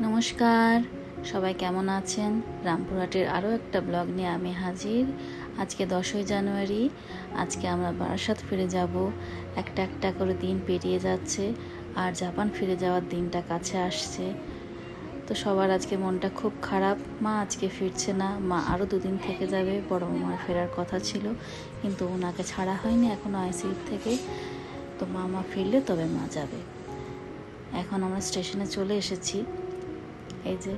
নমস্কার। সবাই কেমন আছেন? রামপুরহাটের আরও একটা ব্লগ নিয়ে আমি হাজির। আজকে দশই জানুয়ারি, আজকে আমরা বারাসাত ফিরে যাব। একটা একটা করে দিন পেরিয়ে যাচ্ছে আর জাপান ফিরে যাওয়ার দিনটা কাছে আসছে। তো সবার আজকে মনটা খুব খারাপ। মা আজকে ফিরছে না। মা আরও দুদিন থেকে যাবে। বড় মামার ফেরার কথা ছিল, কিন্তু ওনাকে ছাড়া হয়নি এখনও আইসিইউ থেকে। তো মামা ফিরলে তবে মা যাবে। এখন আমরা স্টেশনে চলে এসেছি। এই যে।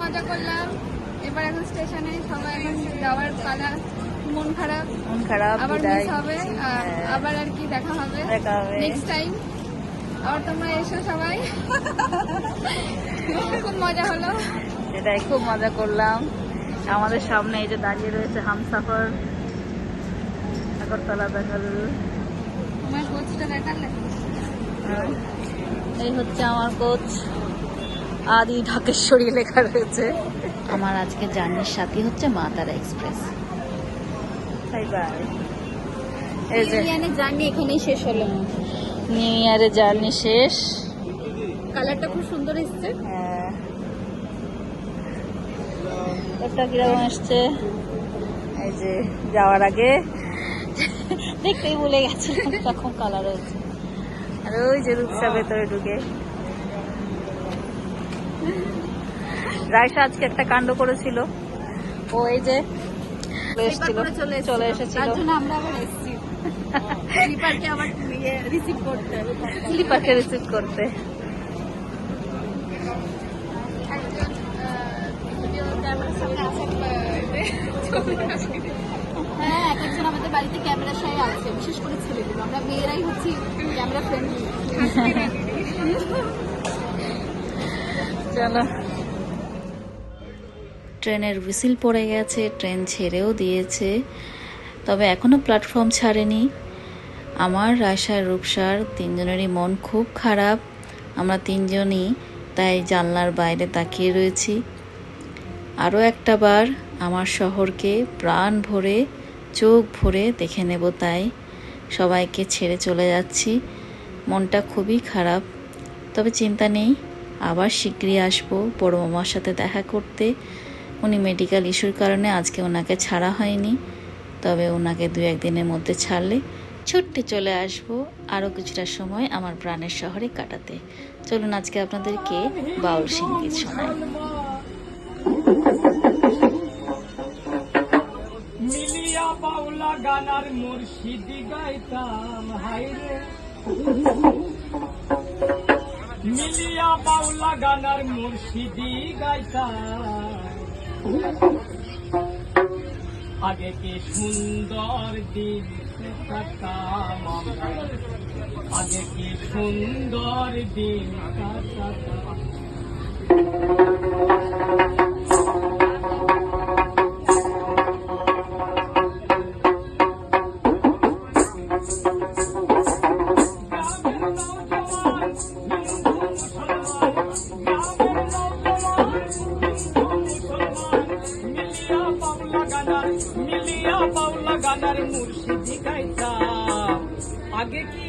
মজা করলাম। এবার এখন স্টেশনে সবাই এখন যাওয়ার পালা। মন খারাপ। মন খারাপ আবার মিস হবে। আহ, আবার আর কি দেখা হবে। দেখা হবে। নেক্সট টাইম আবার তোমরা এসো সবাই। খুব মজা হলো। এটাই খুব মজা করলাম। আমাদের সামনে এই যে দাঁড়িয়ে রয়েছে হামসাফার। আগরতলা বেঙ্গালুরু। তোমার কোচটা দেখালে? এই হচ্ছে আমার কোচ আদি ঢাকেশ্বরী লেখা রয়েছে। আমার আজকে জার্নির সাথী হচ্ছে মা তারা এক্সপ্রেস এই যে জার্নি এখানেই শেষ হলো। নিউ ইয়ারে জার্নি শেষ। কালারটা খুব সুন্দর এসছে। হ্যাঁ। একটা কীরকম আসছে এই যে যাওয়ার আগে। দেখতেই ভুলে গেছিলাম তখন কালার হয়েছে। আর ওই যে রূপসা ভেতরে ঢুকে। রায়সা আজকে একটা কাণ্ড করেছিল। ও এই যে চলে এসেছিল স্লিপারকে রিসিভ করতে ভিডিও ক্যামেরার সামনে হ্যাঁ ট্রেনের হুইসিল পড়ে গেছে, ট্রেন ছেড়েও দিয়েছে। তবে এখনও প্ল্যাটফর্ম ছাড়েনি। আমার রাশার রূপসার তিনজনেরই মন খুব খারাপ। আমরা তিনজনই, তাই জানলার বাইরে তাকিয়ে রয়েছি। আরও একটা বার আমার শহরকে প্রাণ ভরে চোখ ভরে দেখে নেব তাই। সবাইকে ছেড়ে চলে যাচ্ছি। মনটা খুবই খারাপ। তবে চিন্তা নেই, আবার শীঘ্রই আসব বড় মামার সাথে দেখা করতে। উনি মেডিকেল ইস্যুর কারণে আজকে ওনাকে ছাড়া হয়নি। তবে ওনাকে দু একদিনের মধ্যে ছাড়লে ছুটতে চলে আসব আরও কিছুটা সময় আমার প্রাণের শহরে কাটাতে। চলুন আজকে আপনাদেরকে বাউল সংগীত শোনাই। মিলিয়া বাউলা গানার মুর্শিদি গাইতাম হাইরে মিলিয়া বাউলা গানার মুর্শিদি গাইতাম। আগে কি সুন্দর দিন আমরা। আগে কি সুন্দর দিন কাটাতাম? আগে কি?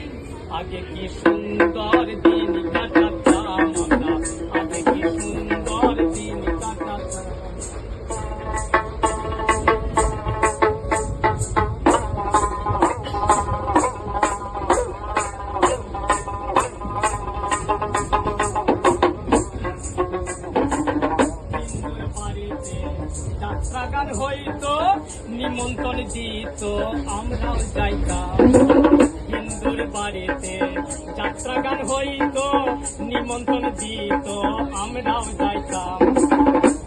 আগে কি সুন্দর দিন কাটাতাম আমরা? যাত্রাগান হইতো, নিমন্ত্রণ দিত, আমরাও যাইতাম।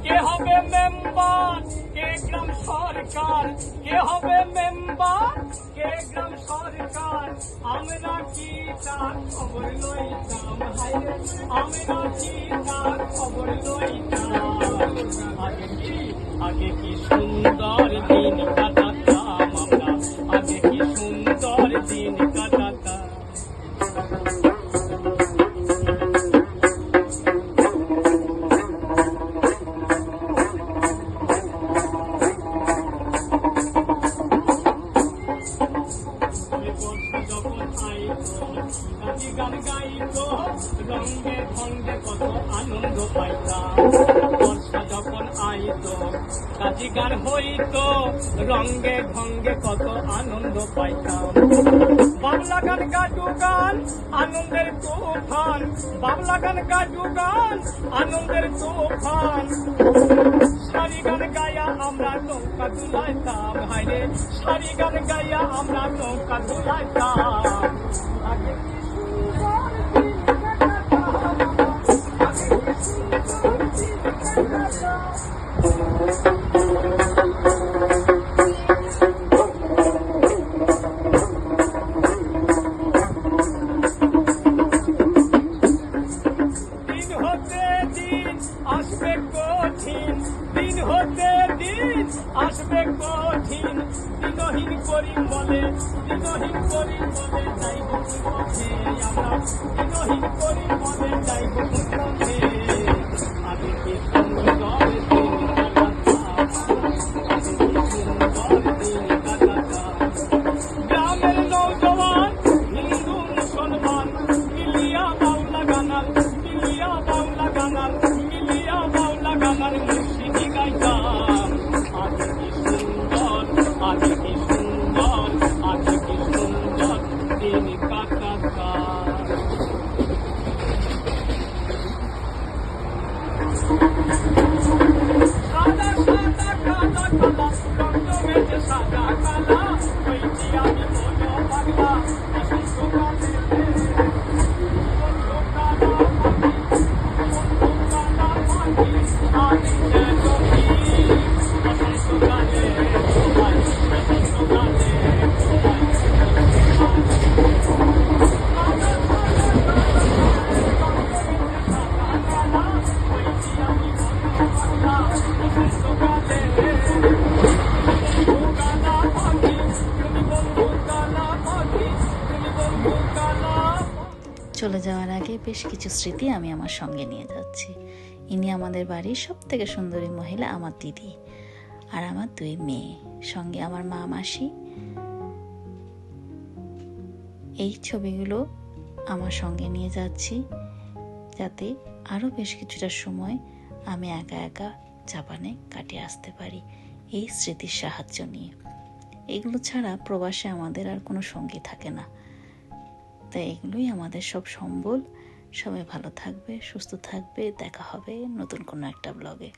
কে হবে মেম্বার? কে গ্রাম সরকার? কে হবে মেম্বার? কে গ্রাম সরকার? আমরা কি তার খবর লইতাম? আমরা কি তার খবর লইতাম? আগে কি আগে কি সুন্দর দিন কাটাতাম আমরা? আগে কি সুন্দর যখন গান গাইতো রঙ্গে ভঙ্গে কত আনন্দ পাইতাম বর্ষা যখন আইতো কাজী গান হইতো রঙ্গে ভঙ্গে কত আনন্দ পাইতাম বাংলা গান গাজু গান আনন্দের তুফান বাংলা গান গাজু গান আনন্দের তুফান সারি গান গাইয়া আমরা নৌকা দুলাইতাম হাইরে সারি গান গাইয়া আমরা নৌকা দুলাইতাম আগে কি দিনহীন করি বলে দিনহীন করিম বলে যাইব পথে আমরা। দিনহীন করিম বলে যাইব পথে আমি কি সুন্দর চলে যাওয়ার আগে বেশ কিছু স্মৃতি আমি আমার সঙ্গে নিয়ে যাচ্ছি। ইনি আমাদের বাড়ির সব থেকে সুন্দরী মহিলা, আমার দিদি আর আমার দুই মেয়ে। সঙ্গে আমার মা মাসি। এই ছবিগুলো আমার সঙ্গে নিয়ে যাচ্ছি যাতে আরও বেশ কিছুটা সময় আমি একা একা জাপানে কাটিয়ে আসতে পারি এই স্মৃতির সাহায্য নিয়ে। এগুলো ছাড়া প্রবাসে আমাদের আর কোনো সঙ্গী থাকে না। তাই এগুলোই আমাদের সব সম্বল। সবাই ভালো থাকবে, সুস্থ থাকবে। দেখা হবে নতুন কোনো একটা ব্লগে